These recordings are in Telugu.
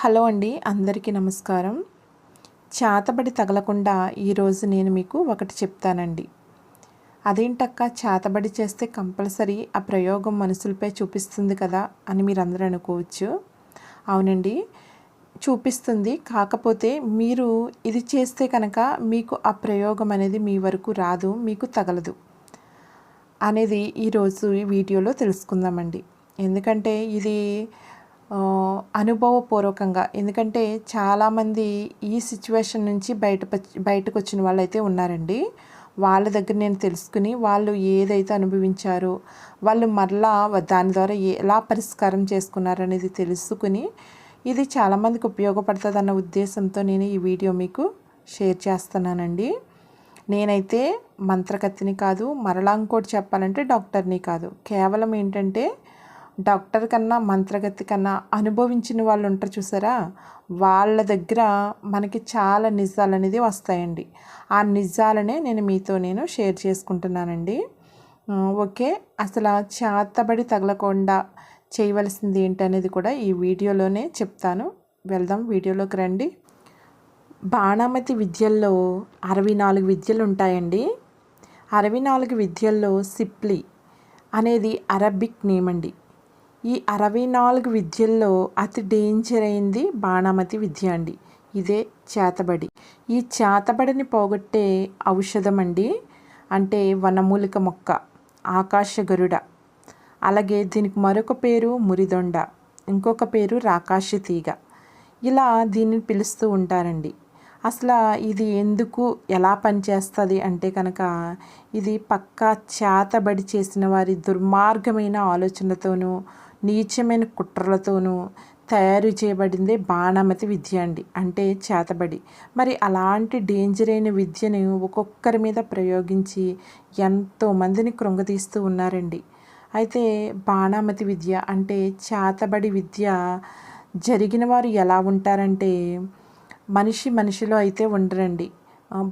హలో అండి అందరికీ నమస్కారం. చేతబడి తగలకుండా ఈరోజు నేను మీకు ఒకటి చెప్తానండి. అదేంటక్క చేతబడి చేస్తే కంపల్సరీ ఆ ప్రయోగం మనుషులపై చూపిస్తుంది కదా అని మీరందరూ అనుకోవచ్చు. అవునండి చూపిస్తుంది. కాకపోతే మీరు ఇది చేస్తే కనుక మీకు ఆ ప్రయోగం అనేది మీ వరకు రాదు మీకు తగలదు అనేది ఈరోజు ఈ వీడియోలో తెలుసుకుందామండి. ఎందుకంటే ఇది అనుభవపూర్వకంగా. ఎందుకంటే చాలామంది ఈ సిచ్యువేషన్ నుంచి బయట బయటకు వచ్చిన వాళ్ళు అయితే ఉన్నారండి. వాళ్ళ దగ్గర నేను తెలుసుకుని వాళ్ళు ఏదైతే అనుభవించారో వాళ్ళు మరలా దాని ద్వారా ఎలా పరిష్కారం చేసుకున్నారు అనేది తెలుసుకుని ఇది చాలామందికి ఉపయోగపడుతుంది అన్న ఉద్దేశంతో నేను ఈ వీడియో మీకు షేర్ చేస్తున్నానండి. నేనైతే మంత్రకత్తిని కాదు మరలా ఇంకోటి చెప్పాలంటే డాక్టర్ని కాదు. కేవలం ఏంటంటే డాక్టర్ కన్నా మంత్రగతి కన్నా అనుభవించిన వాళ్ళు ఉంటారు చూసారా? వాళ్ళ దగ్గర మనకి చాలా నిజాలు అనేది వస్తాయండి. ఆ నిజాలనే నేను మీతో నేను షేర్ చేసుకుంటున్నానండి. ఓకే. అసలు చేతబడి తగలకుండా చేయవలసింది ఏంటనేది కూడా ఈ వీడియోలోనే చెప్తాను. వెళ్దాం వీడియోలోకి రండి. బాణామతి విద్యల్లో అరవై నాలుగు విద్యలు ఉంటాయండి. అరవై నాలుగు విద్యల్లో సిప్లి అనేది అరబిక్ నేమ్ అండి. ఈ అరవై నాలుగు విద్యల్లో అతి డేంజర్ అయింది బాణామతి విద్య అండి. ఇదే చేతబడి. ఈ చేతబడిని పోగొట్టే ఔషధం అండి అంటే వనమూలిక మొక్క ఆకాశ గరుడ. అలాగే దీనికి మరొక పేరు మురిదొండ ఇంకొక పేరు రాకాశ తీగ. ఇలా దీన్ని పిలుస్తూ ఉంటారండి. అసలు ఇది ఎందుకు ఎలా పనిచేస్తుంది అంటే కనుక ఇది పక్కా చేతబడి చేసిన వారి దుర్మార్గమైన ఆలోచనలతోనూ నీచమైన కుట్రలతోనూ తయారు చేయబడిందే బాణామతి విద్య అండి. అంటే చేతబడి. మరి అలాంటి డేంజర్ అయిన విద్యను ఒక్కొక్కరి మీద ప్రయోగించి ఎంతో మందిని కృంగతీస్తూ ఉన్నారండి. అయితే బాణామతి విద్య అంటే చేతబడి విద్య జరిగిన వారు ఎలా ఉంటారంటే మనిషి మనిషిలో అయితే ఉండరండి.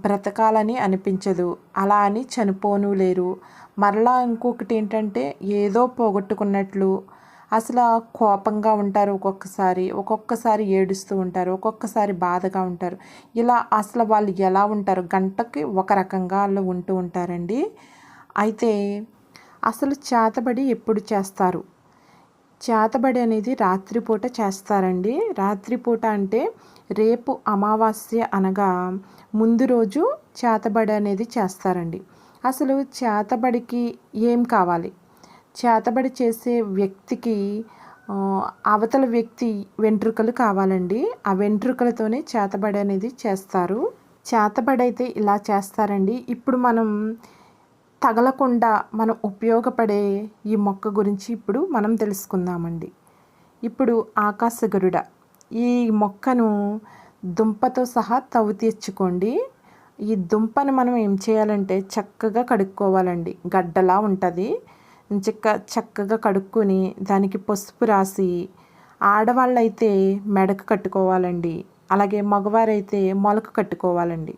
బ్రతకాలని అనిపించదు. అలా అని చనిపోను లేరు. మరలా ఇంకొకటి ఏంటంటే ఏదో పోగొట్టుకున్నట్లు అసలు కోపంగా ఉంటారు ఒక్కొక్కసారి ఒక్కొక్కసారి ఏడుస్తూ ఉంటారు ఒక్కొక్కసారి బాధగా ఉంటారు. ఇలా అసలు వాళ్ళు ఎలా ఉంటారు? గంటకి ఒక రకంగా వాళ్ళు ఉంటూ ఉంటారండి. అయితే అసలు చేతబడి ఎప్పుడు చేస్తారు? చేతబడి అనేది రాత్రిపూట చేస్తారండి. రాత్రిపూట అంటే రేపు అమావాస్య అనగా ముందు రోజు చేతబడి అనేది చేస్తారండి. అసలు చేతబడికి ఏం కావాలి? చేతబడి చేసే వ్యక్తికి అవతల వ్యక్తి వెంట్రుకలు కావాలండి. ఆ వెంట్రుకలతోనే చేతబడి అనేది చేస్తారు. చేతబడి అయితే ఇలా చేస్తారండి. ఇప్పుడు మనం తగలకుండా మనం ఉపయోగపడే ఈ మొక్క గురించి ఇప్పుడు మనం తెలుసుకుందామండి. ఇప్పుడు ఆకాశగరుడ. ఈ మొక్కను దుంపతో సహా తవ్వు తెచ్చుకోండి ఈ దుంపను మనం ఏం చేయాలంటే చక్కగా కడుక్కోవాలండి. గడ్డలా ఉంటుంది. చక్క చక్కగా కడుక్కొని దానికి పసుపు రాసి ఆడవాళ్ళైతే మెడకు కట్టుకోవాలండి. అలాగే మగవారైతే మొలక కట్టుకోవాలండి.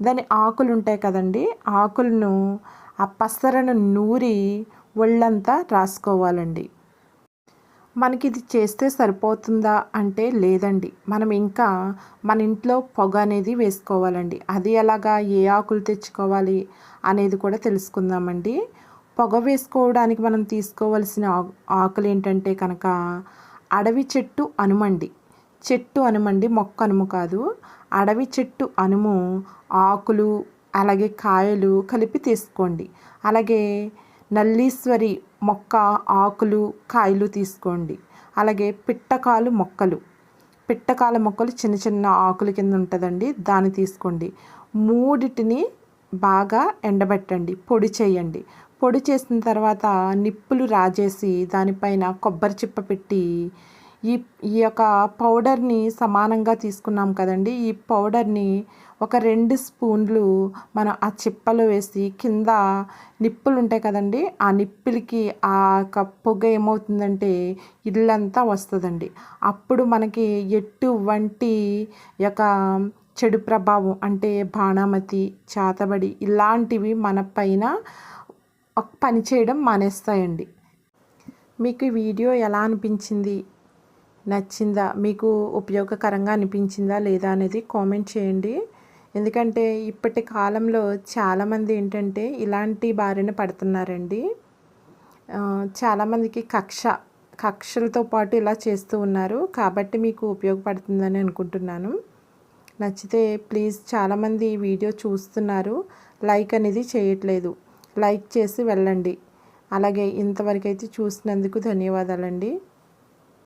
దాని ఆకులు ఉంటాయి కదండి. ఆకులను ఆ పసరను నూరి ఒళ్ళంతా రాసుకోవాలండి. మనకి ఇది చేస్తే సరిపోతుందా అంటే లేదండి. మనం ఇంకా మన ఇంట్లో పొగ అనేది వేసుకోవాలండి. అది ఎలాగా ఏ ఆకులు తెచ్చుకోవాలి అనేది కూడా తెలుసుకుందామండి. పొగ వేసుకోవడానికి మనం తీసుకోవలసిన ఆకులు ఏంటంటే కనుక అడవి చెట్టు అనుమండి. చెట్టు అనుమండి మొక్క అనుము కాదు. అడవి చెట్టు అనుము ఆకులు అలాగే కాయలు కలిపి తీసుకోండి. అలాగే నల్లీశ్వరి మొక్క ఆకులు కాయలు తీసుకోండి. అలాగే పిట్టకాలు మొక్కలు. పిట్టకాల మొక్కలు చిన్న చిన్న ఆకుల కింద ఉంటుందండి దాన్ని తీసుకోండి. మూడిటిని బాగా ఎండబెట్టండి పొడి చేయండి. పొడి చేసిన తర్వాత నిప్పులు రాజేసి దానిపైన కొబ్బరి చిప్ప పెట్టి ఈ ఈ యొక్క పౌడర్ని సమానంగా తీసుకున్నాం కదండి. ఈ పౌడర్ని ఒక రెండు స్పూన్లు మనం ఆ చిప్పలో వేసి కింద నిప్పులు ఉంటాయి కదండి. ఆ నిప్పులకి ఆ యొక్క పొగ ఏమవుతుందంటే ఇల్లంతా వస్తుందండి. అప్పుడు మనకి ఎటువంటి యొక్క చెడు ప్రభావం అంటే బాణామతి చాతబడి ఇలాంటివి మన పైన పని చేయడం మానేస్తాయండి. మీకు ఈ వీడియో ఎలా అనిపించింది? నచ్చిందా? మీకు ఉపయోగకరంగా అనిపించిందా లేదా అనేది కామెంట్ చేయండి. ఎందుకంటే ఇప్పటి కాలంలో చాలామంది ఏంటంటే ఇలాంటి బారిన పడుతున్నారండి. చాలామందికి కక్ష కక్షలతో పాటు ఇలా చేస్తూ ఉన్నారు. కాబట్టి మీకు ఉపయోగపడుతుందని అనుకుంటున్నాను. నచ్చితే ప్లీజ్ చాలామంది ఈ వీడియో చూస్తున్నారు. లైక్ అనేది చేయట్లేదు. లైక్ చేసి వెళ్ళండి. అలాగే ఇంతవరకు అయితే చూసినందుకు ధన్యవాదాలండి.